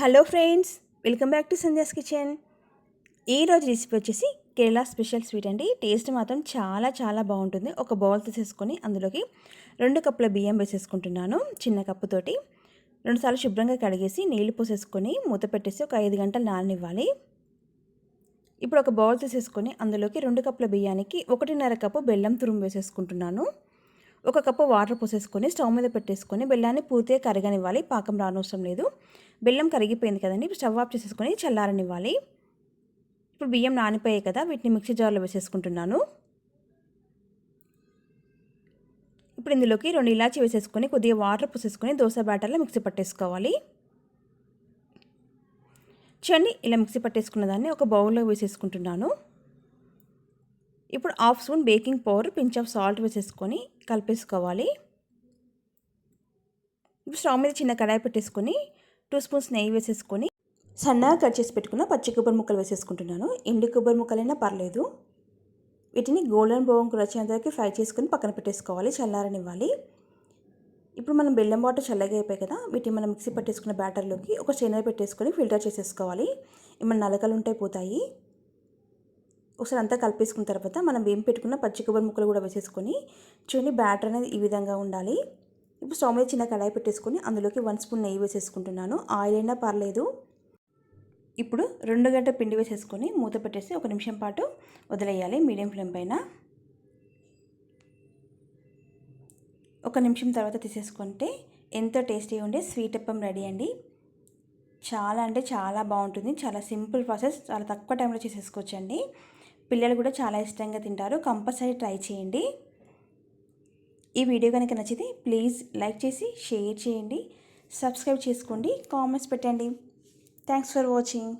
Hello friends welcome back to Sandhya's kitchen. ఈరోజు recipe వచ్చేసి Kerala special sweet అండి. Taste మాత్రం చాలా చాలా బాగుంటుంది. ఒక బౌల్ తీసేసుకొని అందులోకి రెండు కప్పుల బియ్యం వేసేసుకుంటున్నాను చిన్న కప్పుతోటి రెండుసార్లు శుభ్రంగా కడిగేసి నీళ్ళు పోసేసుకొని మూత పెట్టేసి ఒక ఐదు గంటలు నాననివ్వాలి. ఇప్పుడు ఒక బౌల్ తీసేసుకొని అందులోకి రెండు కప్పుల బియ్యానికి ఒకటిన్నర కప్పు బెల్లం తురుము వేసేసుకుంటున్నాను. ఒక కప్పు వాటర్ పోసేసుకొని స్టవ్ మీద పెట్టేసుకొని బెల్లాన్ని పూర్తిగా కరగనివ్వాలి. పాకం రానవసరం లేదు. బెల్లం కరిగిపోయింది కదండి ఇప్పుడు స్టవ్ ఆఫ్ చేసేసుకొని చల్లారనివ్వాలి. ఇప్పుడు బియ్యం నానిపోయాయి కదా వీటిని మిక్సీ జార్లో వేసేసుకుంటున్నాను. ఇప్పుడు ఇందులోకి రెండు ఇలాచి వేసేసుకొని కొద్దిగా వాటర్ పోసేసుకొని దోశ బ్యాటర్లో మిక్సీ పట్టేసుకోవాలి. చూడండి ఇలా మిక్సీ పట్టేసుకున్న దాన్ని ఒక బౌల్లో వేసేసుకుంటున్నాను. ఇప్పుడు half spoon baking powder pinch of salt వేసేసుకొని కలిపేసుకోవాలి. ఇప్పుడు స్టవ్ మీద చిన్న కడాయి పెట్టేసుకొని టూ స్పూన్స్ నెయ్యి వేసేసుకొని సన్నగా కట్ చేసి పెట్టుకున్న పచ్చి కొబ్బరి ముక్కలు వేసేసుకుంటున్నాను. ఎండి కొబ్బరి ముక్కలైనా పర్లేదు. వీటిని గోల్డెన్ బ్రౌన్ వచ్చేంతవరకు ఫ్రై చేసుకుని పక్కన పెట్టేసుకోవాలి చల్లారనివ్వాలి. ఇప్పుడు మనం బెల్లం వాటర్ చల్లగా అయిపోయి కదా వీటిని మనం మిక్సీ పట్టేసుకున్న బ్యాటర్లోకి ఒక స్టెయినర్ పెట్టేసుకొని ఫిల్టర్ చేసేసుకోవాలి. ఏమైనా నలకలు ఉంటాయి పోతాయి. ఒకసారి అంతా కలిపేసుకున్న తర్వాత మనం వేం పెట్టుకున్న పచ్చి కొబ్బరి ముక్కలు కూడా వేసేసుకొని చూడండి బ్యాటర్ అనేది ఈ విధంగా ఉండాలి. ఇప్పుడు స్టవ్ మీద చిన్న కడాయి పెట్టేసుకొని అందులోకి వన్ స్పూన్ నెయ్యి వేసేసుకుంటున్నాను. ఆయిల్ అయినా పర్లేదు. ఇప్పుడు రెండు గంట పిండి వేసేసుకొని మూత పెట్టేసి ఒక నిమిషం పాటు వదిలేయాలి మీడియం ఫ్లేమ్ పైన. ఒక నిమిషం తర్వాత తీసేసుకుంటే ఎంతో టేస్టీ ఉండే స్వీట్ అప్పం రెడీ అండి. చాలా అంటే చాలా బాగుంటుంది. చాలా సింపుల్ ప్రాసెస్. చాలా తక్కువ టైంలో చేసేసుకోవచ్చండి. పిల్లలు కూడా చాలా ఇష్టంగా తింటారు. కంపల్సరీ ట్రై చేయండి. ఈ వీడియో కనుక నచ్చితే ప్లీజ్ లైక్ చేసి షేర్ చేయండి. సబ్స్క్రైబ్ చేసుకోండి. కామెంట్స్ పెట్టండి. Thanks for watching